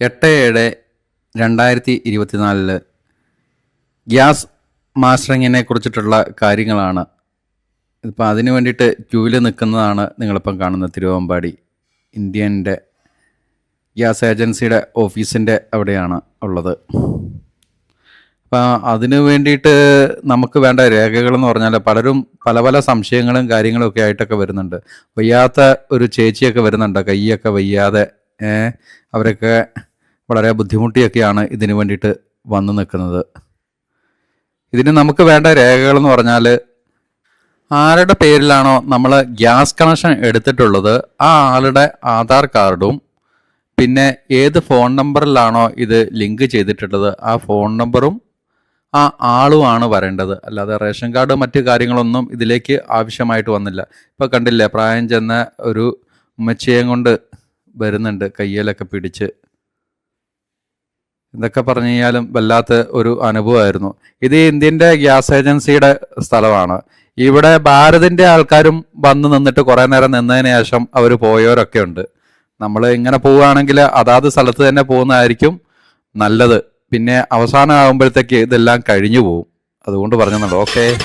എട്ട് ഏഴ് രണ്ടായിരത്തി ഇരുപത്തിനാലിൽ ഗ്യാസ് മാസ്റ്ററിങ്ങിനെ കുറിച്ചിട്ടുള്ള കാര്യങ്ങളാണ്. ഇപ്പം അതിന് വേണ്ടിയിട്ട് ക്യൂവിൽ നിൽക്കുന്നതാണ് നിങ്ങളിപ്പം കാണുന്ന തിരുവമ്പാടി ഇന്ത്യന്റെ ഗ്യാസ് ഏജൻസിയുടെ ഓഫീസിന്റെ അവിടെയാണ് ഉള്ളത്. അപ്പം അതിന് വേണ്ടിയിട്ട് നമുക്ക് വേണ്ട രേഖകളെന്ന് പറഞ്ഞാൽ പലരും പല പല സംശയങ്ങളും കാര്യങ്ങളും ഒക്കെ ആയിട്ടൊക്കെ വരുന്നുണ്ട്. വയ്യാത്ത ഒരു ചേച്ചിയൊക്കെ വരുന്നുണ്ട് കൈയൊക്കെ വയ്യാതെ അവരൊക്കെ വളരെ ബുദ്ധിമുട്ടിയൊക്കെയാണ് ഇതിന് വേണ്ടിയിട്ട് വന്നു നിൽക്കുന്നത്. ഇതിന് നമുക്ക് വേണ്ട രേഖകളെന്ന് പറഞ്ഞാൽ ആരുടെ പേരിലാണോ നമ്മൾ ഗ്യാസ് കണക്ഷൻ എടുത്തിട്ടുള്ളത് ആ ആളുടെ ആധാർ കാർഡും പിന്നെ ഏത് ഫോൺ നമ്പറിലാണോ ഇത് ലിങ്ക് ചെയ്തിട്ടുള്ളത് ആ ഫോൺ നമ്പറും ആ ആളുമാണ് വരേണ്ടത്. അല്ലാതെ റേഷൻ കാർഡ് മറ്റു കാര്യങ്ങളൊന്നും ഇതിലേക്ക് ആവശ്യമായിട്ട് വന്നില്ല. ഇപ്പോൾ കണ്ടില്ലേ പ്രായം ചെന്ന ഒരു ഉമ്മച്ചയും കൊണ്ട് വരുന്നുണ്ട് കയ്യിലൊക്കെ പിടിച്ച്. എന്തൊക്കെ പറഞ്ഞു കഴിഞ്ഞാലും വല്ലാത്ത ഒരു അനുഭവമായിരുന്നു. ഇത് ഇന്ത്യന്റെ ഗ്യാസ് ഏജൻസിയുടെ സ്ഥലമാണ്. ഇവിടെ ഭാരതിന്റെ ആൾക്കാരും വന്ന് നിന്നിട്ട് കുറേ നേരം നിന്നതിന് ശേഷം അവർ പോയവരൊക്കെ ഉണ്ട്. നമ്മൾ ഇങ്ങനെ പോവുകയാണെങ്കിൽ അതാത് സ്ഥലത്ത് തന്നെ പോകുന്നതായിരിക്കും നല്ലത്. പിന്നെ അവസാനം ആകുമ്പോഴത്തേക്ക് ഇതെല്ലാം കഴിഞ്ഞു പോകും അതുകൊണ്ട് പറഞ്ഞതാണ് ഓക്കെ.